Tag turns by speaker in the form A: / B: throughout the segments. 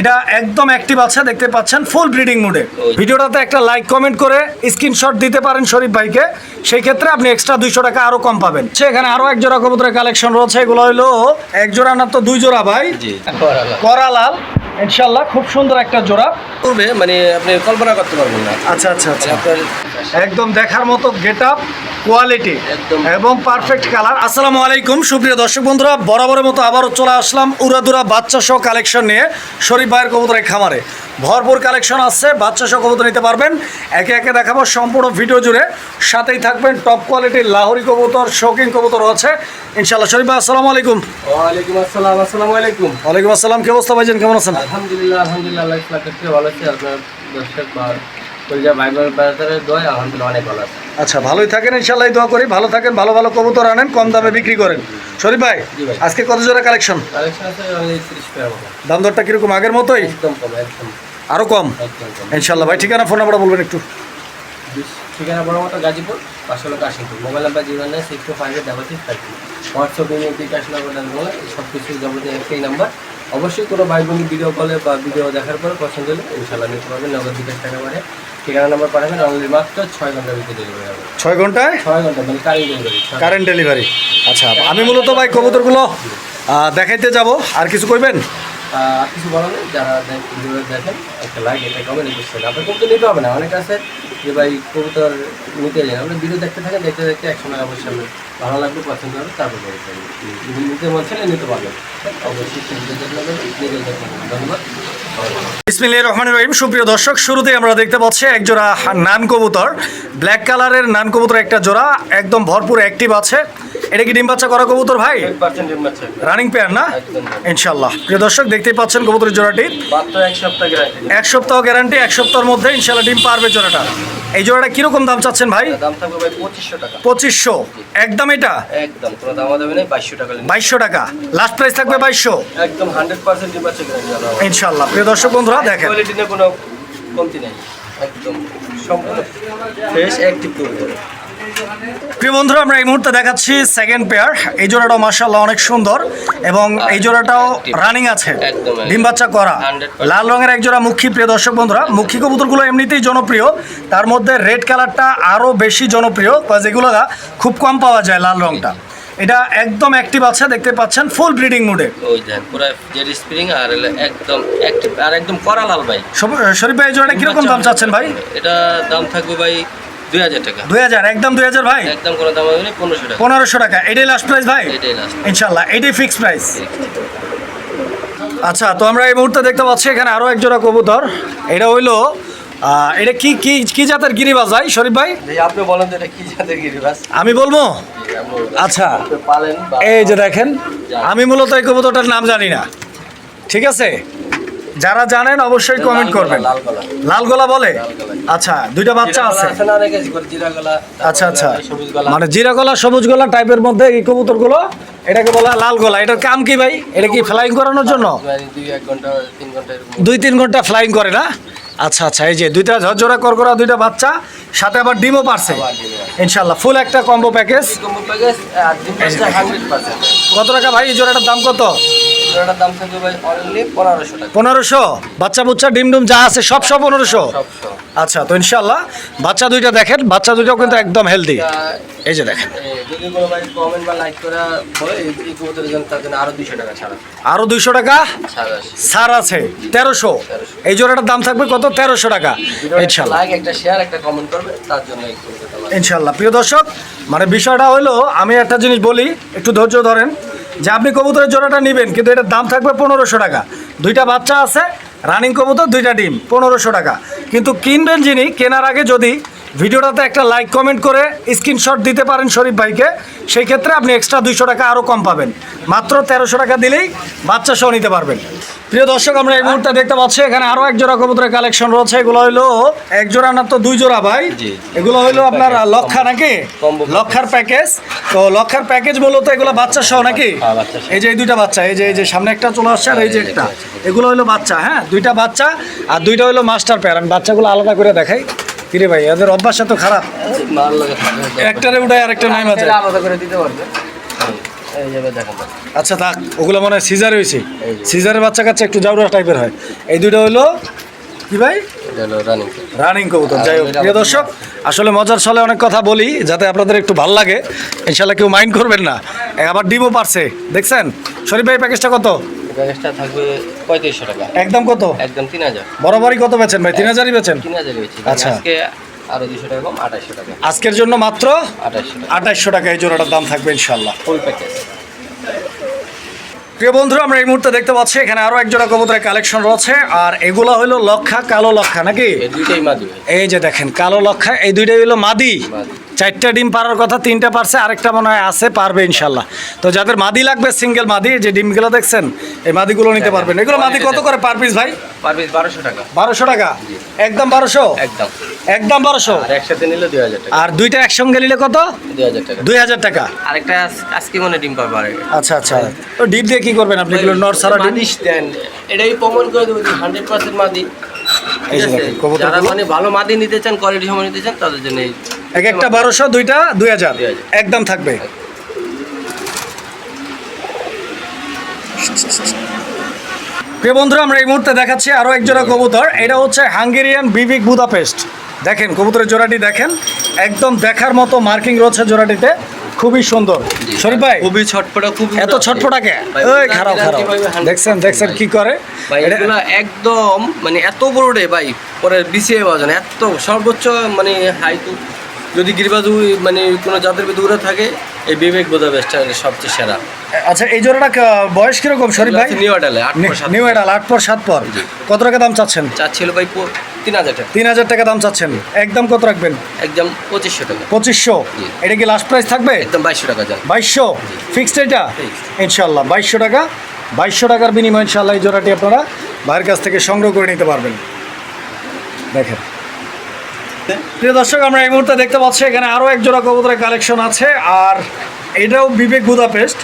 A: এটা একদম অ্যাক্টিভ আছে দেখতে পাচ্ছেন ফুল ব্রিডিং মোডে ভিডিওটাতে একটা লাইক কমেন্ট করে স্ক্রিনশট দিতে পারেন শরীফ ভাইকে। সেই ক্ষেত্রে আপনি এক্সট্রা দুইশো টাকা আরও কম পাবেন। সে এখানে আরও এক জোড়া কবুতরের কালেকশন রয়েছে এগুলো হলো এক জোড়া না তো দুই জোড়া ভাই। করালাল। ইনশাল্লাহ খুব সুন্দর একটা জোড়া।
B: করবে মানে আপনি কল্পনা করতে পারবেন না।
A: আচ্ছা আচ্ছা আচ্ছা। একদম দেখার মতো গেট আপ কোয়ালিটি এবং পারফেক্ট কালার আসসালামু আলাইকুম সুপ্রিয় দর্শক বন্ধুরা বরাবরের মতো আবারও চলে আসলাম উড়াদুরা বাচ্চা সহ কালেকশন নিয়ে শরীফ ভাইয়ের কবুতরের খামারে। ভরপুর কালেকশন আসছে বাচ্চা সহ কবুতর নিতে পারবেন। একে একে দেখাবো সম্পূর্ণ ভিডিও জুড়ে। সাথেই থাকবেন টপ কোয়ালিটির লাহোরি কবুতর শৌকিং কবুতর আছে। ইনশাল্লাহ শরীফ ভাই আসসালামু আলাইকুম।
B: ওয়ালাইকুম আসসালাম আসসালামু আলাইকুম।
A: ওয়ালাইকুম আসসালাম কি অবস্থা ভাইজান কেমন আছেন?
B: আলহামদুলিল্লাহ আলহামদুলিল্লাহ আল্লাহ ভালো আছি। আপনার দর্শক পরিবার ভাই বোন বাজারের দয় আলহামদুলিল্লাহ অনেক ভালো আছে।
A: আচ্ছা ভালোই থাকেন ইনশাল্লাহ দোয়া করি। ভালো থাকেন ভালো ভালো কবুতর আনেন কম দামে বিক্রি করেন। শরীফ ভাই। আজকে কত জোড়া কালেকশন? দাম দরটা কীরকম আগের মতোই?
B: একদম কম একদম।
A: আরও কম?
B: একদম
A: ইনশাল্লাহ ভাই ঠিকানা ফোন নাম্বারটা বলবেন একটু।
B: ঠিকানা বড় মতো গাজীপুর পাঁচশো লোক Kashimpur mobile number zero nine six two five double six five WhatsApp email bKash number সব কিছু যাবতীয় একটাই নাম্বার। অবশ্যই কোনো ভাই বোন ভিডিও কলে বা ভিডিও দেখার পরে পছন্দ হলে ইনশাল্লাহ নিতে পারবেন। নগদ বিকাশ টাকা মানে ঠিকানা নাম্বার পাঠাবেন অনলি মাত্র ছয় ঘণ্টার ভিতরে ডেলিভারি হবে।
A: ছয় ঘন্টায়?
B: ছয় ঘণ্টা মানে কারেন্ট ডেলিভারি
A: কারেন্ট ডেলিভারি আচ্ছা আমি মূলত ভাই কবুতরগুলো দেখাইতে যাব। আর কিছু করবেন
B: আর কিছু বলা নেই যারা দেখ- দেখেন একটা লাইক একটা কমেন্ট করছেন আপনার কবুতর নিতে হবে না। অনেক আছে যে ভাই কবুতর নিতে যান আপনি ভিডিও দেখতে থাকেন দেখতে দেখতে একসময় অবশ্যই ভালো লাগবে পছন্দ হবে তারপর করে ফেলবেন। যদি নিতে মন চাইলে নিতে পারবেন। অবশ্যই ধন্যবাদ।
A: ইসমিল্লাহ রহমান রহিম। সুপ্রিয় দর্শক শুরুতেই আমরা দেখতে পাচ্ছি এক জোড়া নান কবুতর। ব্ল্যাক কালারের নান কবুতর একটা জোড়া একদম ভরপুর অ্যাক্টিভ আছে। এটা কি ডিম বাচ্চা করা কবুতর ভাই?
B: 100% ডিম বাচ্চা।
A: রানিং পেয়ার না? ইনশাল্লাহ প্রিয় দর্শক দেখতেই পাচ্ছেন কবুতরের জোড়াটি।
B: এক সপ্তাহ গ্যারান্টি
A: এক সপ্তাহ গ্যারান্টি এক সপ্তাহের মধ্যে ইনশাল্লাহ ডিম পারবে জোড়াটা। এই জোড়াটা কীরকম দাম চাচ্ছেন ভাই?
B: দাম থাকবে ভাই পঁচিশশো টাকা।
A: একদম এটা?
B: একদম কোনো দাম দামে নেই 2200 টাকা।
A: বাইশশো টাকা। লাস্ট প্রাইস থাকবে বাইশশো?
B: একদম হান্ড্রেড পার্সেন্ট ডিম ইনশাআল্লাহ।
A: ইনশাল্লাহ প্রিয় দর্শক বন্ধুরা দেখেন।
B: কোয়ালিটি নিয়ে কোনো কমতি নাই একদম। সম্পূর্ণ ফ্রেশ অ্যাক্টিভ করবে
A: প্রিয় বন্ধুরা আমরা এই মুহূর্তে দেখাচ্ছি সেকেন্ড পেয়ার এই জোড়াটাও মার্শাল্লাহ অনেক সুন্দর এবং এই জোড়াটাও রানিং আছে। ডিম বাচ্চা করা। লাল রঙের এক জোড়া মুখী প্রিয় দর্শক বন্ধুরা। মুখী কবুতরগুলো এমনিতেই জনপ্রিয়। তার মধ্যে রেড কালারটা আরও বেশি জনপ্রিয়। এগুলো খুব কম পাওয়া যায় লাল রংটা। এটা একদম অ্যাক্টিভ আছে দেখতে পাচ্ছেন ফুল ব্রিডিং মুডে
B: ওই দেন পুরো জেড স্প্রিং আর একদম অ্যাক্টিভ আর একদম করা লাল ভাই।
A: শরীফ ভাই জোড়াটা কীরকম দাম চাচ্ছেন ভাই?
B: এটা দাম থাকবে ভাই দুই হাজার টাকা।
A: দুই হাজার একদম দুই হাজার ভাই?
B: একদম কোনো দাম হবে পনেরোশো টাকা।
A: পনেরোশো টাকা। এটাই লাস্ট প্রাইস ভাই?
B: এটাই লাস্ট
A: ইনশাল্লাহ এটাই ফিক্স প্রাইস আচ্ছা তো আমরা এই মুহূর্তে দেখতে পাচ্ছি এখানে আরও এক জোড়া কবুতর। এটা হইল এটা কি কি কি জাতের গিরিবাজ ভাই শরীফ ভাই?
B: আপনি বলেন এটা কি জাতের গিরিবাস
A: আমি বলব? আচ্ছা
B: আপনি পালেন বা
A: এই যে দেখেন আমি মূলত এই কবুতরটার নাম জানি না। ঠিক আছে? যারা জানেন অবশ্যই কমেন্ট করবেন।
B: লাল গলা।
A: বলে? আচ্ছা দুইটা বাচ্চা আছে। আচ্ছা আচ্ছা। মানে জিরা গলা সবুজ গলা টাইপের মধ্যে এই কবুতরগুলো এটাকে বলা লাল গলা। এটার কাম কি ভাই? এটা কি ফ্লাইং করানোর জন্য?
B: দুই তিন
A: ঘণ্টা ফ্লাইং করে। না? আচ্ছা আচ্ছা এই যে দুইটা ঝরঝরা করকরা দুইটা বাচ্চা সাথে আবার ডিমও পারছে। ইনশাল্লাহ ফুল একটা কম্বো প্যাকেজ কত টাকা ভাই? এই জোড়াটার দাম কত?
B: এটার দাম থাকবে ভাই অনলি পনেরোশো টাকা।
A: পনেরোশো? বাচ্চা বুচ্চা ডিম ডুম যা আছে সব সব পনেরোশো? আচ্ছা তো ইনশাল্লাহ বাচ্চা দুইটা দেখেন বাচ্চা দুইটাও কিন্তু একদম হেলদি এই যে দেখেন।
B: যদি কোনো ভাই কমেন্ট বা লাইক করা হয় এই এই কবুতরের জন্য তার জন্য আরও দুইশো টাকা ছাড়া
A: আরও দুইশো টাকা?
B: ছাড় আছে।
A: তেরোশো। এই জোড়াটার দাম থাকবে কত? তেরোশো টাকা। ইনশাল্লাহ
B: লাইক একটা শেয়ার একটা কমেন্ট করবে তার জন্য এই কবুতরটা লাগবে।
A: ইনশাল্লাহ প্রিয় দর্শক মানে বিষয়টা হলো আমি একটা জিনিস বলি একটু ধৈর্য ধরেন। যে আপনি কবুতরের জোড়াটা নেবেন, কিন্তু এটার দাম থাকবে পনেরোশো টাকা। দুইটা বাচ্চা আছে রানিং কবুতর, দুইটা ডিম, পনেরোশো টাকা। কিন্তু কিনবেন যিনি, কেনার আগে যদি ভিডিওটাতে একটা লাইক কমেন্ট করে স্ক্রিনশট দিতে পারেন শরীফ ভাইকে, সেই ক্ষেত্রে আপনি এক্সট্রা দুইশো টাকা আরও কম পাবেন। মাত্র তেরোশো টাকা দিলেই বাচ্চা সহ নিতে পারবেন। প্রিয় দর্শক আমরা এই মুহূর্তে দেখতে পাচ্ছি এখানে আরও এক জোড়া কবুতরের কালেকশন রয়েছে। এগুলো হইল এক জোড়া না তো দুই জোড়া ভাই? এগুলো হইল আপনার লক্ষা নাকি? লক্ষার প্যাকেজ তো লক্ষার প্যাকেজ মূলত এগুলো বাচ্চা সহ নাকি?
B: হ্যাঁ।
A: এই যে এই দুইটা বাচ্চা এই যে এই যে সামনে একটা চলে আসছে আর এই যে একটা। এগুলো হইল বাচ্চা হ্যাঁ দুইটা বাচ্চা আর দুইটা হইল মাস্টার পেয়ার আমি বাচ্চাগুলো আলাদা করে দেখাই। কিরে ভাই এদের অভ্যাস এত খারাপ। একটারে উঠায় আর একটা নাইম আছে
B: এটা আলাদা করে দিতে পারবে।
A: আচ্ছা থাক ওগুলো মনে হয় সিজার হয়েছে। সিজারের বাচ্চা কাচ্চা একটু জাউরা টাইপের হয়। এই দুটো হলো কি ভাই?
B: রানিং
A: কবুতর যাই হোক প্রিয় দর্শক আসলে মজার ছলে অনেক কথা বলি যাতে আপনাদের একটু ভালো লাগে। ইনশাল্লাহ কেউ মাইন্ড করবেন না। আবার ডিমও পারছে। দেখছেন? শরীফ ভাই প্যাকেজটা কত?
B: প্যাকেজটা থাকবে পঁয়ত্রিশশো টাকা।
A: একদম কত?
B: একদম তিন হাজার।
A: বরাবরই কত বেচেন ভাই? তিন হাজারই বেচেন?
B: তিন হাজার হয়েছে
A: আচ্ছা।
B: আজকে আরও দুশো টাকা কম আঠাশশো টাকা।
A: আজকের জন্য মাত্র
B: আঠাশশো টাকা।
A: এই জোড়াটার দাম থাকবে ইনশাল্লাহ
B: ফুল প্যাকেজ
A: প্রিয় বন্ধুরা আমরা এই মুহূর্তে দেখতে পাচ্ছি এখানে আরও এক জোড়া কবুতরের কালেকশন রয়েছে আর এগুলো হলো লক্ষা কালো লক্ষা নাকি?
B: এই
A: যে দেখেন কালো লক্ষা এই দুইটাই হলো মাদি। চারটা ডিম পারার কথা তিনটা পারছে আরেকটা মনে হয় আছে পারবে ইনশাল্লাহ। তো যাদের মাদি লাগবে সিঙ্গেল মাদি যে ডিমগুলো দেখছেন এই মাদিগুলো নিতে পারবেন। এগুলো মাদি কত করে পার পিস ভাই?
B: পার পিস বারোশো টাকা।
A: বারোশো টাকা? একদম বারোশো?
B: একদম।
A: একদম বারোশো?
B: একসাথে নিলে দুই হাজার টাকা।
A: আর দুইটা একসঙ্গে নিলে কত?
B: দুই হাজার টাকা।
A: দুই হাজার টাকা।
B: আরেকটা আজকে মনে ডিম আরেকটা।
A: আচ্ছা আচ্ছা। তো ডিপ দিয়ে কি করবেন আপনি? এগুলো নর সারা ডিম?
B: দেন। এটাই প্রমাণ করে দেবো হান্ড্রেড পার্সেন্ট মাদি। যারা মানে ভালো মাদি নিতে চান কোয়ালিটি সময় নিতে চান তাদের জন্য
A: এক একটা বারোশো দুইটা দুই হাজার। একদম থাকবে। প্রিয় বন্ধুরা আমরা এই মুহূর্তে দেখাচ্ছি আরও এক জোড়া কবুতর। এটা হচ্ছে হাঙ্গেরিয়ান বিবিক বুদাপেস্ট। দেখেন কবুতরের জোড়াটি দেখেন। একদম দেখার মতো মার্কিং রয়েছে জোড়াটিতে। খুবই সুন্দর। শরীফ ভাই
B: খুবই ছটপটা খুব
A: এত ছটফটাকে
B: কে?
A: ওই খারাপ খারাপ। দেখছেন দেখছেন কি করে?
B: এগুলা একদম মানে এত বড় রে ভাই পরে বিছিয়ে বাজানো এত সর্বোচ্চ মানে হাই তো যদি গিরিবাজু মানে কোনো জাতের ভিতরে দূরে থাকে এই বিবেক বোধা বেস্টটা সবচেয়ে সেরা।
A: আচ্ছা এই জোড়াটা বয়স কীরকম শরীফ ভাই?
B: নিউ এডালে
A: নিউ এডাল আট পর সাত পর। কত টাকা দাম চাচ্ছেন?
B: চাচ্ছিল ভাই তিন হাজার টাকা।
A: তিন হাজার টাকা দাম চাচ্ছেন। একদম কত রাখবেন?
B: একদম পঁচিশশো টাকা।
A: পঁচিশশো। এটা কি লাস্ট প্রাইস থাকবে?
B: একদম বাইশশো টাকা
A: বাইশশো। ফিক্সড এটা। ইনশাল্লাহ বাইশশো টাকা। বাইশশো টাকার বিনিময়ে ইনশাল্লাহ এই জোড়াটি আপনারা ভাইয়ের কাছ থেকে সংগ্রহ করে নিতে পারবেন। দেখেন। প্রিয় দর্শক আমরা এই মুহূর্তে দেখতে পাচ্ছি এখানে আরও এক জোড়া কবুতরের কালেকশন আছে আর এটাও বিবেক বুদাপেস্ট।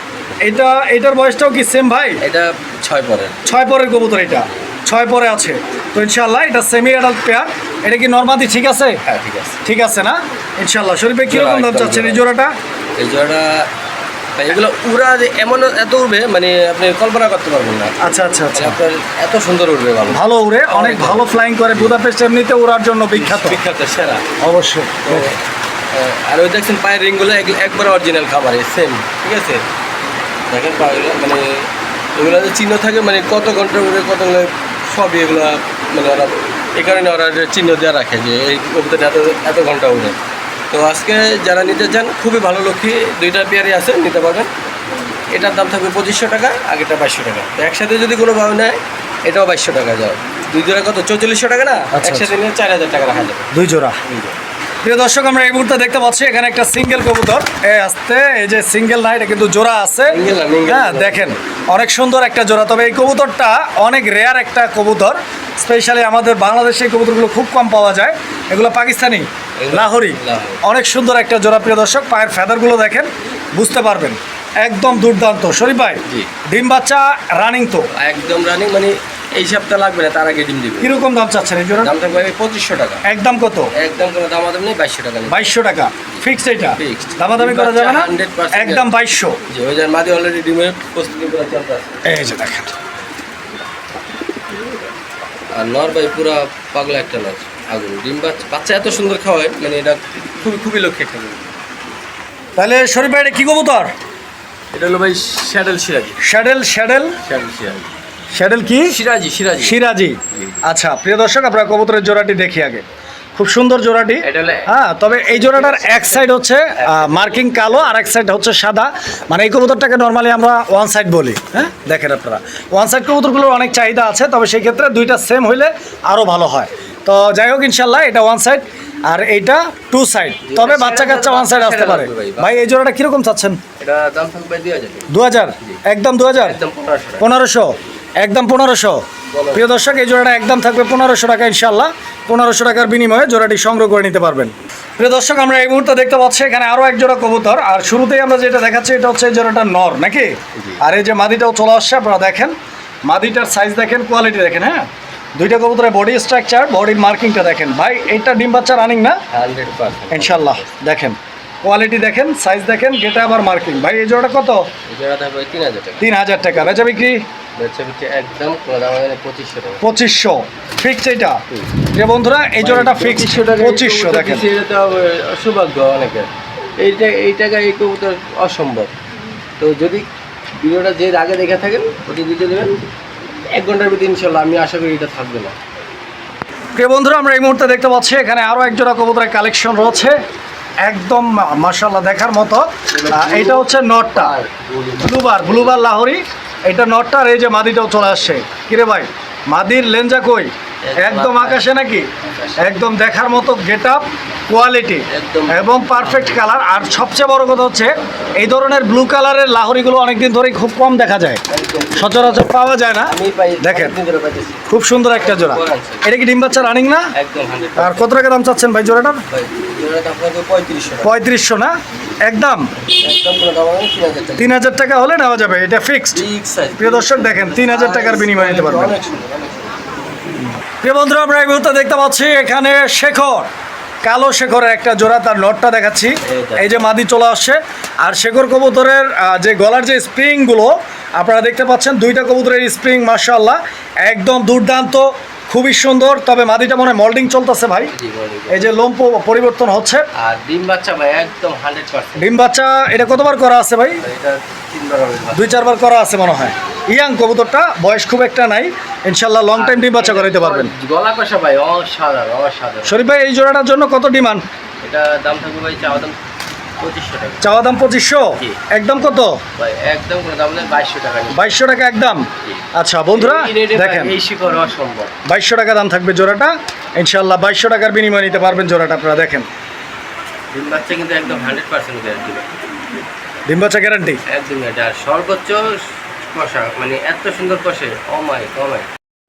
A: এটা এটার বয়সটাও কি সেম ভাই?
B: এটা ছয় পরের।
A: ছয় পরের কবুতর এটা। ছয় পরে আছে। তো ইনশাল্লাহ এটা সেমি অ্যাডাল্ট পেয়ার এটা কি নর্মাদি? ঠিক আছে?
B: হ্যাঁ ঠিক আছে।
A: ঠিক আছে না? ইনশাল্লাহ শরীফে কীরকম দাম চাচ্ছেন এই জোড়াটা?
B: এই জোড়াটা ভাই এগুলো উড়া যে এমন এত উড়বে মানে আপনি কল্পনা করতে পারবেন না।
A: আচ্ছা আচ্ছা আচ্ছা।
B: আপনার এত সুন্দর উড়বে ভালো।
A: ভালো উড়ে অনেক ভালো ফ্লাইং করে বুদাপেস্ট এমনিতে উড়ার জন্য বিখ্যাত।
B: বিখ্যাত সেরা।
A: অবশ্যই
B: আর ওই দেখছেন পায়ের রিংগুলো এক- একবার অরিজিনাল খাবার সেম ঠিক আছে? দেখেন পাগুলো মানে এগুলো চিহ্ন থাকে মানে কত ঘণ্টা উড়ে কত সবই এগুলো মানে ওরা এই কারণে ওরা চিহ্ন দেওয়া রাখে যে এই কবিতাটা এত এত ঘণ্টা উড়ে। তো আজকে যারা নিতে চান খুবই ভালো লক্ষ্মী দুইটা পেয়ারই আছে নিতে পারবেন। এটার দাম থাকবে পঁচিশশো টাকা আগেটা বাইশশো টাকা। তো একসাথে যদি কোনো ভাবে নেয় এটাও বাইশশো টাকা যায় দুই জোড়া কত? চৌচল্লিশশো টাকা না?
A: আচ্ছা।
B: একসাথে নিয়ে চার হাজার টাকা রাখা যাবে।
A: দুই জোড়া।
B: দুই জোড়া।
A: প্রিয় দর্শক আমরা এই মুহূর্তে দেখতে পাচ্ছি এখানে একটা সিঙ্গেল কবুতর। এই আসতে এই যে সিঙ্গেল না এটা কিন্তু জোড়া আছে। হ্যাঁ দেখেন অনেক সুন্দর একটা জোড়া। তবে এই কবুতরটা অনেক রেয়ার একটা কবুতর। স্পেশালি আমাদের বাংলাদেশে এই কবুতরগুলো খুব কম পাওয়া যায়। এগুলো পাকিস্তানি। লাহোরি। অনেক সুন্দর একটা জোড়া প্রিয় দর্শক। পায়ের ফেদারগুলো দেখেন বুঝতে পারবেন। একদম দুর্দান্ত। শরীফ ভাই
B: জি।
A: ডিম বাচ্চা রানিং তো।
B: একদম রানিং মানে এই সপ্তাহ লাগবে না তার আগে ডিম দিবে।
A: কীরকম দাম চাচ্ছেন এই জোড়া?
B: দাম থাকবে পঁচিশশো টাকা।
A: একদম কত?
B: একদম কোনো দাম আদাম নেই বাইশশো টাকা
A: বাইশশো টাকা। ফিক্সড এটা। দামাদামি করা যাবে না?
B: 100%
A: একদম বাইশশো।
B: যে ওই যার মাদি অলরেডি ডিমের প্রস্তুতি পুরো চলতে আছে।
A: এই যে দেখেন।
B: আর নর ভাই পুরো পাগলা একটা নর। আগুন ডিম বাচ্চা বাচ্চা এত সুন্দর খাওয়ায় মানে এটা খুবই খুবই লক্ষ্যে জিনিস।
A: তাহলে শরীফ ভাই এটা কি কবুতর?
B: এটা হলো ভাই শ্যাডেল সিরাজি।
A: শ্যাডেল শ্যাডেল?
B: শ্যাডেল সিরাজি।
A: শ্যাডেল কি?
B: সিরাজি সিরাজি।
A: সিরাজি। আচ্ছা প্রিয় দর্শক আমরা কবুতরের জোড়াটি দেখি আগে। খুব সুন্দর জোড়াটি। হ্যাঁ তবে এই জোড়াটার এক সাইড হচ্ছে মার্কিং কালো আর এক সাইড হচ্ছে সাদা। মানে এই কবুতরটাকে নর্মালি আমরা ওয়ান সাইড বলি হ্যাঁ? দেখেন আপনারা। ওয়ান সাইড কবুতরগুলোর অনেক চাহিদা আছে তবে সেই ক্ষেত্রে দুইটা সেম হইলে আরও ভালো হয়। তো যাই হোক ইনশাল্লাহ এটা ওয়ান সাইড আর এইটা টু সাইড তবে বাচ্চা কাচ্চা ওয়ান সাইড আসতে পারে। ভাই এই জোড়াটা কীরকম চাচ্ছেন? দু হাজার। একদম দু হাজার?
B: পনেরোশো
A: একদম পনেরোশো? প্রিয় দর্শক এই জোড়াটা একদম থাকবে পনেরোশো টাকা ইনশাল্লাহ। পনেরোশো টাকার বিনিময়ে জোড়াটি সংগ্রহ করে নিতে পারবেন। প্রিয় দর্শক আমরা এই মুহূর্তে দেখতে পাচ্ছি এখানে আরও এক জোড়া কবুতর। আর শুরুতেই আমরা যেটা দেখাচ্ছি এটা হচ্ছে এই জোড়াটা নর নাকি? আর এই যে মাদিটাও চলে আসছে আপনারা দেখেন। মাদিটার সাইজ দেখেন কোয়ালিটি দেখেন হ্যাঁ? দুইটা কবুতরের বডি স্ট্রাকচার বডির মার্কিংটা দেখেন। ভাই এটা ডিম বাচ্চা রানিং না? ইনশাল্লাহ দেখেন। কোয়ালিটি দেখেন সাইজ দেখেন গেটা আবার মার্কিং ভাই এই জোড়াটা কত?
B: তিন হাজার টাকা।
A: বেচা বিক্রি?
B: পঁচিশশো
A: ফিক্স এটা? যে বন্ধুরা এই জোড়াটা ফিক্স পঁচিশশো দেখেন।
B: সৌভাগ্য অনেকের। এইটা এই টাকা এই কবুতর অসম্ভব। তো যদি ভিডিওটা যে আগে দেখে থাকেন ওটি দিতে দেবেন। এক ঘণ্টার ভিতরে ইনশাল্লাহ, আমি আশা করি এটা থাকবে না।
A: প্রিয় বন্ধুরা, আমরা এই মুহূর্তে দেখতে পাচ্ছি, এখানে আরও একজোড়া কবুতরের কালেকশন রয়েছে। একদম মার্শাল্লাহ দেখার মতো। এটা হচ্ছে নটটা। ব্লুবার ব্লুবার লাহরি। এটা নটটা আর এই যে মাদিটাও চলে আসছে। কিরে ভাই, মাদির লেঞ্জা কই? একদম আকাশে নাকি? একদম দেখার মতো গেট আপ কোয়ালিটি এবং পারফেক্ট কালার আর সবচেয়ে বড় কথা হচ্ছে এই ধরনের ব্লু কালারের লাহরিগুলো অনেকদিন ধরেই খুব কম দেখা যায়। সচরাচর পাওয়া যায় না। দেখেন। খুব সুন্দর একটা জোড়া। এটা কি ডিম বাচ্চা রানিং না? আর কত টাকা দাম চাচ্ছেন ভাই জোড়াটার?
B: পঁয়ত্রিশশো
A: না? একদম।
B: তিন হাজার টাকা।
A: হলে নেওয়া যাবে এটা ফিক্সড প্রিয় দর্শক দেখেন তিন হাজার টাকার বিনিময়ে নিতে পারবেন
B: অনেক সুন্দর অনেক সুন্দর।
A: প্রিয় বন্ধুরা আমরা এই মুহূর্তে দেখতে পাচ্ছি এখানে শেখর কালো শেখরের একটা জোড়া তার নটটা দেখাচ্ছি। এই যে মাদি চলে আসছে আর শেখর কবুতরের যে গলার যে স্প্রিংগুলো আপনারা দেখতে পাচ্ছেন দুইটা কবুতরের স্প্রিং মার্শাল্লাহ একদম দুর্দান্ত খুবই সুন্দর তবে মাদিটা মনে মল্ডিং চলতেছে ভাই। এই যে লোম পরিবর্তন হচ্ছে।
B: আর ডিম বাচ্চা ভাই একদম হান্ড্রেড
A: ডিম বাচ্চা এটা কতবার করা আছে ভাই?
B: এটা
A: দুই চারবার করা আছে মনে হয়। ইয়াং কবুতরটা বয়স খুব একটা নাই। ইনশাল্লাহ লং টাইম ডিম বাচ্চা করাইতে পারবেন।
B: গলা কষা ভাই অসাধারণ অসাধারণ।
A: শরীফ ভাই এই জোড়াটার জন্য কত ডিমান্ড?
B: এটা দাম থাকবে ভাই চাওয়া দাম
A: চাওয়া দাম পঁচিশশো? একদম কত?
B: একদম বাইশশো টাকা
A: বাইশশো টাকা একদম? আচ্ছা বন্ধুরা দেখেন। বাইশশো টাকা দাম থাকবে জোড়াটা। ইনশাল্লাহ বাইশশো টাকার বিনিময়ে নিতে পারবেন জোড়াটা আপনারা দেখেন।
B: বাচ্চা কিন্তু একদম হান্ড্রেড পার্সেন্ট
A: ডিম বাচ্চা গ্যারান্টি
B: একদম এটা আর সর্বোচ্চ কষা মানে এত সুন্দর কষে অমাই কমাই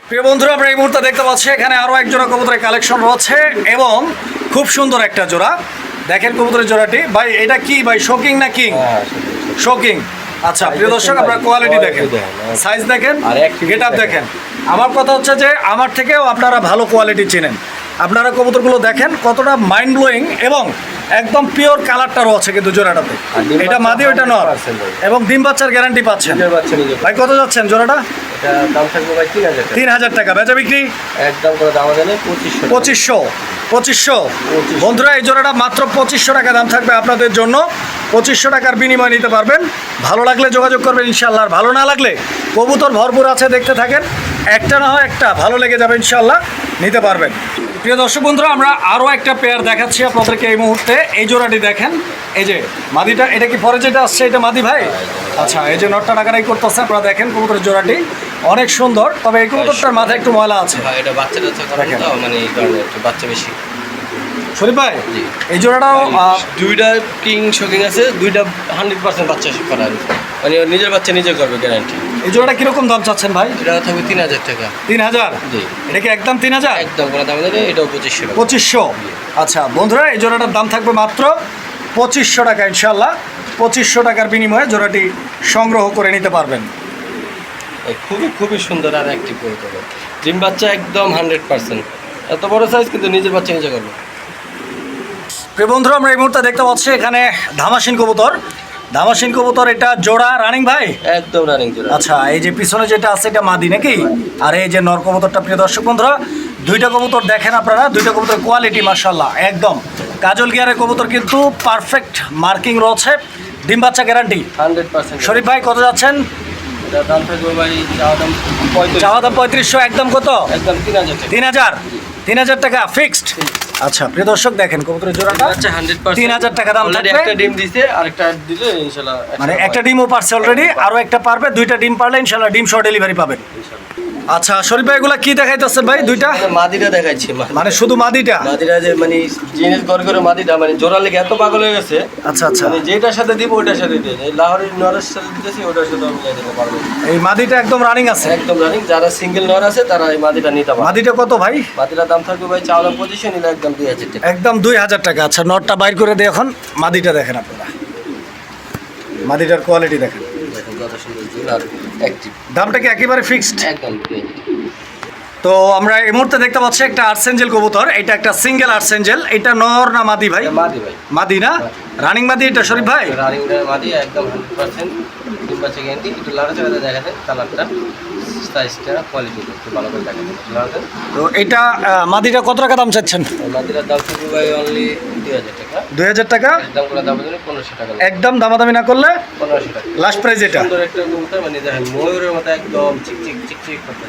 A: প্রিয় বন্ধুরা আমরা এই মুহূর্তে দেখতে পাচ্ছি এখানে আরও এক জোড়া কবুতরের কালেকশন রয়েছে এবং খুব সুন্দর একটা জোড়া। দেখেন কবুতরের জোড়াটি। ভাই এটা কি ভাই শোকিং না কিং শোকিং আচ্ছা প্রিয় দর্শক আপনারা কোয়ালিটি দেখেন। সাইজ দেখেন গেট আপ
B: দেখেন।
A: দেখেন। আমার কথা হচ্ছে যে আমার থেকেও আপনারা ভালো কোয়ালিটি চেনেন। আপনারা কবুতরগুলো দেখেন কতটা মাইন্ড ব্লোয়িং এবং একদম পিওর কালারটা রয়েছে কিন্তু জোড়াটাতে। এটা মাদি ওইটা নর। এবং ডিম বাচ্চার গ্যারান্টি পাচ্ছেন। ভাই কত যাচ্ছেন জোড়াটা?
B: তিন হাজার টাকা।
A: বেচা বিক্রি?
B: একদম পঁচিশশো
A: পঁচিশশো। পঁচিশশো।
B: 2500
A: বন্ধুরা এই জোড়াটা মাত্র পঁচিশশো টাকা দাম থাকবে আপনাদের জন্য। পঁচিশশো টাকার বিনিময় নিতে পারবেন। ভালো লাগলে যোগাযোগ করবেন ইনশাল্লাহ আর ভালো না লাগলে কবুতর ভরপুর আছে দেখতে থাকেন। একটা না হয় একটা ভালো লেগে যাবে ইনশাল্লাহ নিতে পারবেন। প্রিয় দর্শক বন্ধুরা আমরা আরও একটা পেয়ার দেখাচ্ছি আপনাদেরকে এই মুহূর্তে। এই জোড়াটি দেখেন। এই যে মাদিটা এটা কি পরে যেটা আসছে এটা মাদি ভাই? আচ্ছা এই যে নটটা টাকারাই করতেছে আপনারা দেখেন কবুতরের জোড়াটি। অনেক সুন্দর তবে এই কবুতরটার মাথায় একটু ময়লা আছে।
B: ভাই এটা মানে বাচ্চা বেশি।
A: শরীফ ভাই এই জোড়াটাও
B: দুইটা কিং শোকিং আছে দুইটা হান্ড্রেড পার্সেন্ট বাচ্চা করা মানে নিজের বাচ্চা নিজে করবে গ্যারান্টি
A: এই জোড়াটা কীরকম দাম চাচ্ছেন ভাই?
B: এটা থাকবে তিন হাজার টাকা।
A: তিন হাজার?
B: জি।
A: এটা কি একদম তিন হাজার?
B: একদম কোনো দাম নেই এটাও পঁচিশশো
A: পঁচিশশো? আচ্ছা বন্ধুরা এই জোড়াটার দাম থাকবে মাত্র পঁচিশশো টাকা ইনশাল্লাহ পঁচিশশো টাকার বিনিময়ে জোড়াটি সংগ্রহ করে নিতে পারবেন।
B: খুবই খুবই সুন্দর আর অ্যাক্টিভ করে দেবে ডিম বাচ্চা একদম হান্ড্রেড পার্সেন্ট এত বড় সাইজ কিন্তু নিজের বাচ্চা নিজে করবে।
A: প্রিয় বন্ধুরা আমরা এই মুহূর্তে দেখতে পাচ্ছি এখানে ধামাসিন কবুতর। ধামাসিন কবুতর এটা জোড়া রানিং ভাই?
B: একদম রানিং জোড়া।
A: আচ্ছা এই যে পিছনে যেটা আছে এটা মাদি নাকি? আর এই যে নর কবুতরটা প্রিয় দর্শক বন্ধুরা দুইটা কবুতর দেখেন আপনারা দুইটা কবুতর কোয়ালিটি মার্শাল্লাহ একদম। কাজল গিয়ারের কবুতর কিন্তু পারফেক্ট মার্কিং রয়েছে ডিম বাচ্চা গ্যারান্টি
B: হান্ড্রেড পার্সেন্ট।
A: শরীফ ভাই কত যাচ্ছেন?
B: চাওয়া দাম
A: পঁয়ত্রিশশো একদম কত?
B: একদম তিন হাজার
A: তিন হাজার। তিন হাজার টাকা ফিক্সড আচ্ছা প্রিয় দর্শক দেখেন কবুতরের জোড়াটা।
B: আচ্ছা হান্ড্রেড পার্সেন্ট
A: 3000 টাকা দাম থাকবে।
B: একটা ডিম দিছে আর একটা দিলে
A: মানে একটা ডিমও পারছে অলরেডি আরও একটা পারবে দুইটা ডিম পারলে ইনশাল্লাহ ডিম সহ ডেলিভারি পাবেন। আচ্ছা শরীফ ভাই এগুলা কি দেখাইতেছে ভাই দুইটা?
B: মাদিটা দেখাচ্ছি মা-
A: মানে শুধু মাদিটা?
B: মাদিরা যে মানে জিনিস করে করে মাদিটা মানে জোড়া লেগে এত পাগল হয়ে গেছে।
A: আচ্ছা আচ্ছা।
B: মানে যেটার সাথে দিব ওইটার সাথে দিয়ে দেয় লাহোরের নরের সাথে দিতেছি ওটার সাথে আমি মিলাই দিতে পারব।
A: এই মাদিটা একদম রানিং আছে?
B: একদম রানিং যারা সিঙ্গেল নর আছে তারা এই মাদিটা নিতে পারে
A: মাদিটা কত ভাই?
B: মাদিটার দাম থাকবে ভাই চাওয়া পজিশন নিলে একদম দুই হাজার টাকা।
A: একদম দুই হাজার টাকা। আচ্ছা নরটা বাইর করে দিয়ে এখন মাদিটা দেখেন আপনারা। মাদিটার কোয়ালিটি দেখেন।
B: সুন্দর আর অ্যাক্টিভ
A: দামটা কি একেবারে ফিক্সড
B: একদম।
A: তো আমরা এই মুহূর্তে দেখতে পাচ্ছি একটা আর্সেঞ্জেল কবুতর এটা একটা সিঙ্গেল আর্সেঞ্জেল এটা নর না মাদি ভাই?
B: মাদি ভাই।
A: মাদি না? রানিং মাদি এটা শরীফ ভাই?
B: রানিং মাদি একদম হান্ড্রেড পার্সেন্ট ডিম বাচ্চা গ্যারান্টি একটু লাড়া চাড়াতে দেখা যায় কালারটা সাইজটা কোয়ালিটি একটু ভালো করে দেখা যায় লাড়া দেন
A: তো এটা মাদিটা কত টাকা দাম চাচ্ছেন?
B: মাদিরার দাম শুরু ভাই অনলি দুই হাজার টাকা।
A: দুই হাজার টাকা?
B: একদম করে দাম পনেরোশো টাকা
A: একদম দামাদামি না করলে
B: পনেরোশো টাকা।
A: লাস্ট প্রাইস এটা।
B: সুন্দর একটা মানে ময়ূরের মতো একদম চিকচিক চিকচিক করতে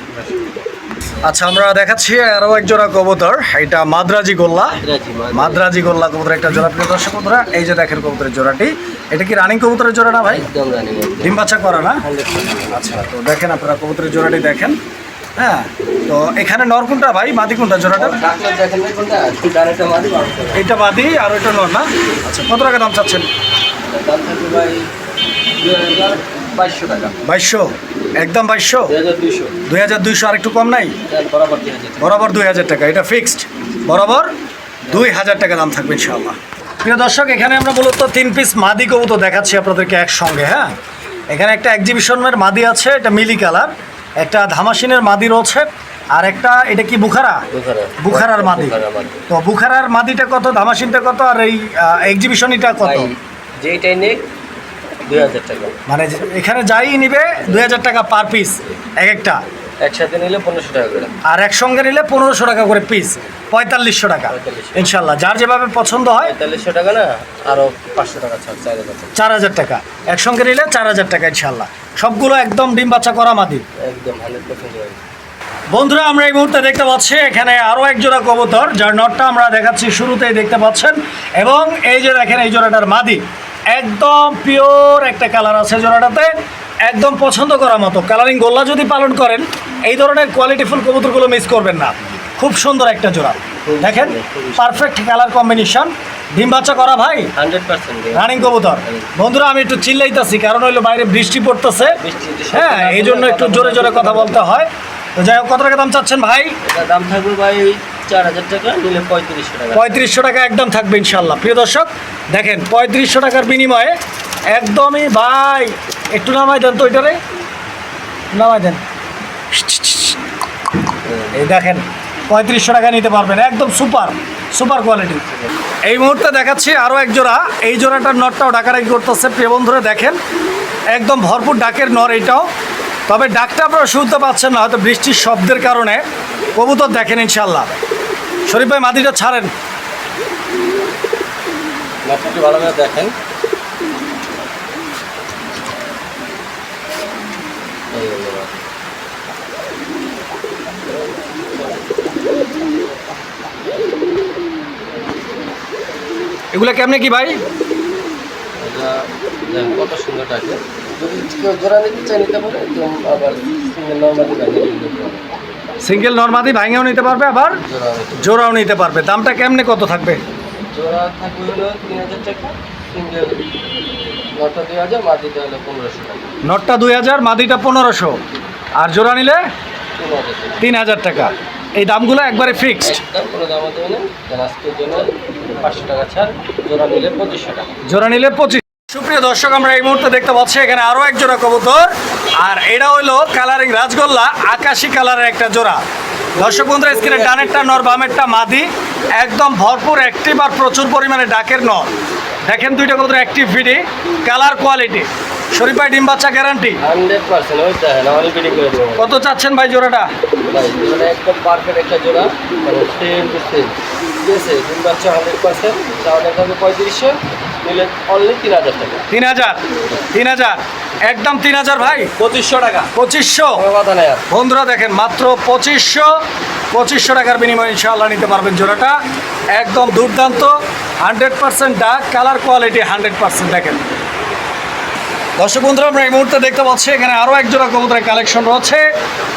A: আচ্ছা আমরা দেখাচ্ছি আরও এক জোড়া কবুতর। এটা মাদ্রাজি গোল্লা।
B: মাদ্রাজি
A: গোল্লা কবুতর একটা জোড়া। প্রিয় দর্শক বন্ধুরা এই যে দেখেন কবুতরের জোড়াটি। এটা কি রানিং কবুতরের জোড়া না ভাই? ডিম বাচ্চা করা না? আচ্ছা তো দেখেন আপনারা কবুতরের জোড়াটি দেখেন। হ্যাঁ তো এখানে নর কোনটা ভাই? মাদি কোনটা জোড়াটা?
B: ডানেরটা মাদি
A: আর ওইটা নর না? আচ্ছা কত টাকা দাম চাচ্ছেন?
B: বাইশশো টাকা।
A: বাইশশো? একদম বাইশশো?
B: দুই হাজার দুইশো।
A: দুই আর একটু কম নাই?
B: বরাবর দুই হাজার
A: বরাবর দুই হাজার টাকা এটা ফিক্সড। বরাবর দুই হাজার টাকা দাম থাকবে ইনশাআল্লাহ। প্রিয় দর্শক এখানে আমরা মূলত তিন পিস মাদি কবুতর দেখাচ্ছি আপনাদেরকে একসঙ্গে হ্যাঁ? এখানে একটা এক্সিবিশনের মাদি আছে এটা মিলি কালার। একটা ধামাসিনের মাদি রয়েছে আর একটা এটা কি বুখারা? বুখারার মাদি। তো বুখারার মাদিটা কত ধামাসিনটা কত আর এই এক্সিবিশনটা কত?
B: যেইটাই নেক দুই হাজার টাকা।
A: মানে এখানে যাই নিবে দুই হাজার টাকা পার পিস এক একটা।
B: একসাথে নিলে পনেরোশো টাকা করে।
A: আর একসঙ্গে নিলে পনেরোশো টাকা করে পিস পঁয়তাল্লিশশো টাকা। ইনশাল্লাহ যার যেভাবে পছন্দ হয়।
B: পঁয়তাল্লিশশো টাকা না আরও পাঁচশো টাকা চার হাজার টাকা।
A: চার হাজার টাকা। একসঙ্গে নিলে চার হাজার টাকা ইনশাল্লাহ। সবগুলো একদম ডিম বাচ্চা করা মাদি।
B: একদম হান্ড্রেড পার্সেন্ট
A: বন্ধুরা আমরা এই মুহূর্তে দেখতে পাচ্ছি এখানে আরও এক জোড়া কবুতর যার নটটা আমরা দেখাচ্ছি শুরুতেই দেখতে পাচ্ছেন। এবং এই যে দেখেন এই জোড়াটার মাদি। একদম পিওর একটা কালার আছে জোড়াটাতে। একদম পছন্দ করার মতো। কালারিং গোল্লা যদি পালন করেন এই ধরনের কোয়ালিটিফুল কবুতরগুলো মিস করবেন না। খুব সুন্দর একটা জোড়া। দেখেন পারফেক্ট কালার কম্বিনেশন ডিম বাচ্চা করা ভাই?
B: হান্ড্রেড পার্সেন্ট
A: রানিং কবুতর। বন্ধুরা আমি একটু চিল্লাইতেছি কারণ হইল বাইরে বৃষ্টি পড়তেছে। হ্যাঁ এই জন্য একটু জোরে জোরে কথা বলতে হয়। তো যাই হোক কত টাকা দাম চাচ্ছেন ভাই?
B: দাম থাকবে ভাই পঁয়ত্রিশশো টাকা।
A: একদম থাকবে ইনশাল্লাহ প্রিয় দর্শক, দেখেন, পঁয়ত্রিশশো টাকার বিনিময়ে একদমই, ভাই, একটু নামাই দেন তো ওইটারে। নামাই দেন। এই দেখেন, পঁয়ত্রিশশো টাকা নিতে পারবেন, একদম সুপার সুপার কোয়ালিটি। এই মুহূর্তে দেখাচ্ছি আরও এক জোড়া। এই জোড়াটার নটটাও ডাকাডাকি করতেছে। প্রিয় বন্ধুরা, দেখেন, একদম ভরপুর ডাকের নর এটাও। তবে ডাকটা আপনারা শুনতে পাচ্ছেন না হয়তো বৃষ্টির শব্দের কারণে। কবুতর দেখেন ইনশাল্লাহ শরীফ ভাই মাদিটা ছাড়েন।
B: মাছটি ভালো করে দেখেন।
A: এগুলো কেমনে কি ভাই?
B: কত সুন্দর থাকে যদি কেউ জোড়া নিতে চাই নিতে পারে একদম আবার সিঙ্গেল নর্মালি বানিয়ে নিতে পারে
A: সিঙ্গেল নর্মাদি ভাঙেও নিতে পারবে আবার জোড়াও নিতে পারবে। দামটা কেমনে কত থাকবে?
B: জোড়া থাকবে হলো তিন হাজার টাকা সিঙ্গেল নটা দুই হাজার হলো পনেরোশো
A: নটটা দুই হাজার মাদিটা পনেরোশো। আর জোড়া নিলে?
B: তিন হাজার টাকা।
A: এই দামগুলো একবারে ফিক্সড
B: জোড়া নিলে পঁচিশশো টাকা।
A: জোড়া নিলে পঁচিশ সুপ্রিয় দর্শক আমরা এই মুহূর্তে দেখতে পাচ্ছি এখানে আরও এক জোড়া কবুতর আর এটা হলো কালারিং রাজগোল্লা আকাশি কালারের একটা জোড়া। দর্শক বন্ধুরা স্ক্রিনের ডানেরটা নর বামেরটা মাদি একদম ভরপুর অ্যাক্টিভ আর প্রচুর পরিমাণে ডাকের নর। দেখেন দুইটা কবুতর অ্যাক্টিভ ভিডি কালার কোয়ালিটি। শরীফ ভাই ডিম বাচ্চা গ্যারান্টি কত চাচ্ছেন ভাই জোড়াটা?
B: একদম পারফেক্ট একটা জোড়া মানে সেম টু সেম ঠিক আছে তিন বাচ্চা হান্ড্রেড পার্সেন্ট পঁয়ত্রিশশো। নিলে অনলি তিন হাজার টাকা।
A: তিন হাজার? তিন হাজার? একদম তিন হাজার ভাই?
B: পঁচিশশো টাকা।
A: পঁচিশশো? বন্ধুরা দেখেন মাত্র পঁচিশশো। পঁচিশশো টাকার বিনিময়ে ইনশাআল্লাহ নিতে পারবেন জোড়াটা। একদম দুর্দান্ত hundred percent duck colour quality hundred percent দেখেন। দর্শক বন্ধুরা আমরা এই মুহূর্তে দেখতে পাচ্ছি এখানে আরও এক জোড়া কবুতরের কালেকশন রয়েছে।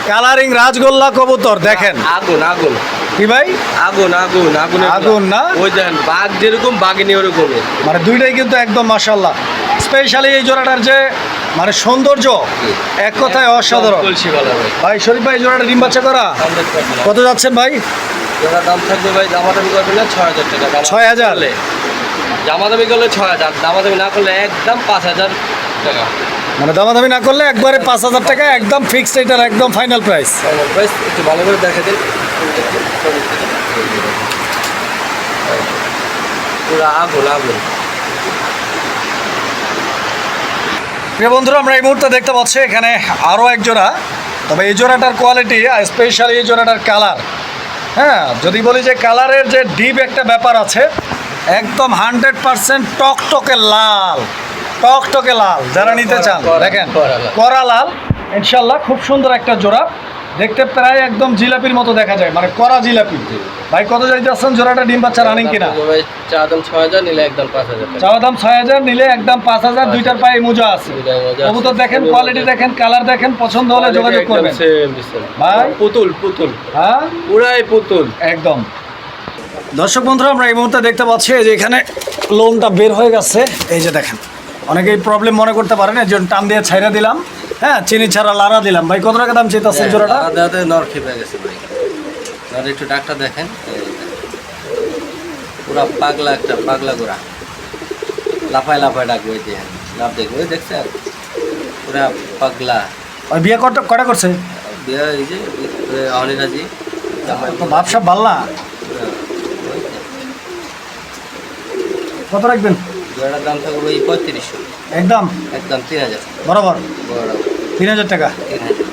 A: কালারিং রাজগোল্লা কবুতর দেখেন।
B: আগুন আগুন।
A: কি ভাই?
B: আগুন আগুন আগুন
A: আগুন না?
B: ওই দেখেন বাঘ যেরকম বাঘিনী ওরকম
A: মানে দুইটাই কিন্তু একদম মাসাল্লাহ স্পেশালি এই জোড়াটার যে মানে সৌন্দর্য এক কথায় অসাধারণ।
B: ভাই।
A: শরীফ ভাই জোড়াটা ডিম বাচ্চা করা? কত যাচ্ছেন ভাই?
B: যেটা দাম থাকবে ভাই দামাদামি করবে না ছয় হাজার টাকা। দাম-
A: ছয় হাজার?
B: করলে। দামাদামি করলে ছয় হাজার দামাদামি না করলে একদম পাঁচ হাজার টাকা।
A: মানে দামাদামি না করলে একবারে পাঁচ হাজার টাকা একদম ফিক্সড এটার একদম ফাইনাল প্রাইস
B: ফাইনাল প্রাইস একটু ভালো করে দেখা দিন।
A: বন্ধুরা আমরা এই মুহূর্তে দেখতে পাচ্ছি এখানে আরও এক জোড়া। তবে এই জোড়াটার কোয়ালিটি স্পেশালি এই জোড়াটার কালার হ্যাঁ যদি বলি যে কালারের যে ডিপ একটা ব্যাপার আছে একদম হান্ড্রেড পার্সেন্ট টকটকে লাল। টকটকে লাল যারা নিতে চান দেখেন
B: করা লাল।
A: ইনশাল্লাহ খুব সুন্দর একটা জোড়া। দেখতে প্রায় একদম জিলাপির মতো দেখা যায় মানে করা জিলাপি। ভাই কত যাইতে আসছেন জোড়াটা ডিম বাচ্চা রানিং কিনা?
B: চা দাম ছ হাজার নিলে একদম পাঁচ হাজার
A: চাওয়া দাম ছয় হাজার নিলে একদম পাঁচ হাজার দুইটার পায়ে মোজা আছে। কবুতর দেখেন কোয়ালিটি দেখেন কালার দেখেন পছন্দ হলে যোগাযোগ করবেন। ভাই?
B: পুতুল পুতুল।
A: হ্যাঁ?
B: পুরাই পুতুল।
A: একদম। দর্শক বন্ধুরা আমরা এই মুহূর্তে দেখতে পাচ্ছি যে এখানে লোনটা বের হয়ে গেছে। এই যে দেখেন অনেকেই প্রবলেম মনে করতে পারেন এই জন্য টান দিয়ে ছাইরা দিলাম। হ্যাঁ চিনি ছাড়া লারা দিলাম। ভাই কত টাকা দাম চেয়ে
B: হ্যাঁ,
A: জোড়াটা?
B: আলাদা নর খেপে গেছে ভাই। নর একটু ডাক্তার দেখেন। পুরা পাগলা একটা পাগলা গোড়া। লাফায় লাফায় ডাকবে এই যে লাভ দেখবে। ওই আর পুরা পাগলা।
A: ওই বিয়ে কটা কটা করছে?
B: বিয়ে এই যে অনিরাজি।
A: ভাবসাব ভালো না কত রাখবেন?
B: জোড়াটার দাম থাকবে ওই পঁয়ত্রিশশো।
A: একদম?
B: একদম তিন হাজার।
A: বরাবর? তিন হাজার টাকা।
B: তিন হাজার।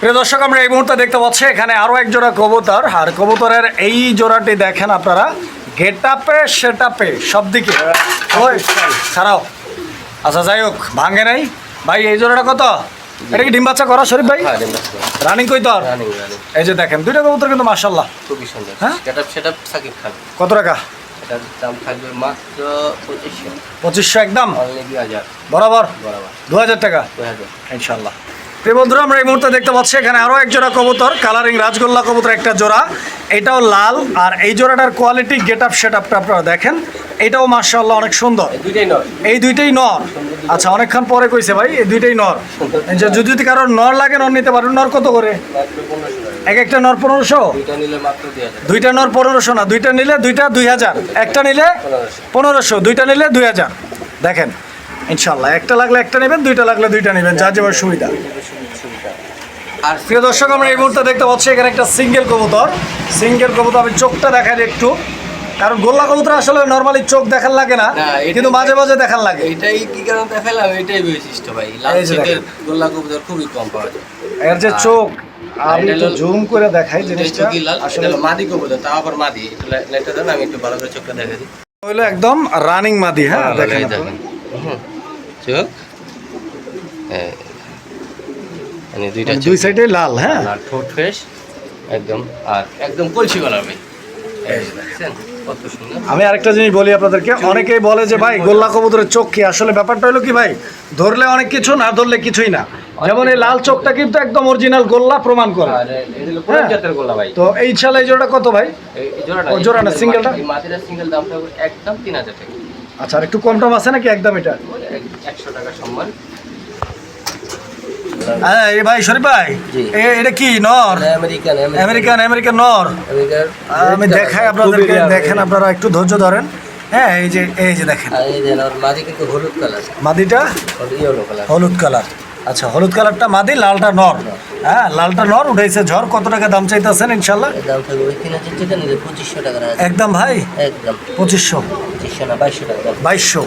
A: প্রিয় দর্শক আমরা এই মুহূর্তে দেখতে পাচ্ছি এখানে আরও এক জোড়া কবুতর। আর কবুতরের এই জোড়াটি দেখেন আপনারা। গেটাপে সেটাপে সব দিকে। ছাড়াও। আচ্ছা যাই হোক ভাঙে নাই। ভাই এই জোড়াটা কত? এটা কি ডিম বাচ্চা করা শরীফ ভাই। রানিং কই তোর এই যে দেখেন দুইটা কবুতর কিন্তু মার্শাল্লাহ
B: খুবই সুন্দর।
A: হ্যাঁ?
B: সাকিব খান।
A: কত টাকা?
B: দাম থাকবে মাত্র পঁচিশশো।
A: পঁচিশশো একদম? বরাবর?
B: বরাবর।
A: দু হাজার টাকা?
B: হাজার।
A: ইনশাল্লাহ প্রিয় বন্ধুরা আমরা এই মুহূর্তে দেখতে পাচ্ছি এখানে আরও এক জোড়া কবুতর কালারিং রাজগোল্লা কবুতর একটা জোড়া। এটাও লাল আর এই জোড়াটার কোয়ালিটি গেট আপ সেট আপটা আপনারা দেখেন। এটাও মার্শাল্লাহ অনেক সুন্দর।
B: এই দুইটাই
A: নর। আচ্ছা অনেকক্ষণ পরে কইছে ভাই এই দুইটাই নর। যদি যদি কারোর নর লাগে নর নিতে পারেন। নর কত করে? এক একটা নর পনেরোশো?
B: দুইটা
A: নর পনেরোশো না দুইটা নিলে দুইটা দুই হাজার। একটা নিলে
B: পনেরোশো।
A: দুইটা নিলে দুই হাজার। দেখেন ইনশাল্লাহ একটা লাগলে একটা নেবেন দুইটা লাগলে দুইটা নেবেন যার যেমন সুবিধা।
B: আর
A: প্রিয় দর্শক আমরা এই মুহূর্তে দেখতে পাচ্ছি এখানে একটা সিঙ্গেল কবুতর। সিঙ্গেল কবুতর আমি চোখটা দেখাই একটু। কারণ গোল্লা কবুতর আসলে নর্মালি চোখ দেখার লাগে না কিন্তু মাঝে মাঝে দেখার লাগে।
B: এইটাই কি কারণ দেখালাম? এটাই বৈশিষ্ট্য ভাই।
A: যে।
B: গোল্লা কবুতর খুবই কম পাওয়া যায়।
A: এর যে চোখ আমি
B: এটা
A: জুম করে দেখাই জিনিসটা।
B: চোখই লাল এটা
A: আসলে
B: মাদি কবুতর তাও আবার মাদি। একটু দেন আমি একটু ভালো করে চোখটা দেখা দিই।
A: হইল একদম রানিং মাদি হ্যাঁ? দেখেন।
B: চোখ। মানে দুইটা
A: মানে দুই সাইডে লাল হ্যাঁ?
B: আর ঠোঁট ফ্রেশ একদম আর কলসি
A: আমি আরেকটা জিনিস বলি আপনাদেরকে। অনেকেই বলে যে ভাই গোল্লা কবুতরের চোখ কি? আসলে ব্যাপারটা হলো কি ভাই ধরলে অনেক কিছু না ধরলে কিছুই না। যেমন এই লাল চোখটা কিন্তু একদম অরিজিনাল গোল্লা প্রমাণ করে।
B: ভাই।
A: তো এই ছালে এই জোড়া কত ভাই? জোড়া না,
B: মাটিটা সিঙ্গেল দাম একদম তিন হাজার টাকা।
A: আচ্ছা আর একটু কম টম আছে নাকি একদম এটা?
B: একশো টাকা সম্মান।
A: হ্যাঁ এই ভাই শরীফ ভাই এটা কি নর?
B: American
A: American. নর। আমি দেখাই আপনাদেরকে দেখেন আপনারা একটু ধৈর্য ধরেন। হ্যাঁ এই যে এই যে দেখেন।
B: কিন্তু কালার।
A: মাদিটা হলুদ কালার। আচ্ছা হলুদ কালারটা মাদি লালটা নর। হ্যাঁ লালটা নর উঠেছে ঝড়। কত টাকা দাম চাইতেছেন ইনশাল্লাহ?
B: দাম থাকবে ওই তিন হাজার টাকা নিলে পঁচিশশো টাকা
A: একদম ভাই?
B: একদম।
A: পঁচিশশো?
B: পঁচিশশো না বাইশশো টাকা বাইশশো।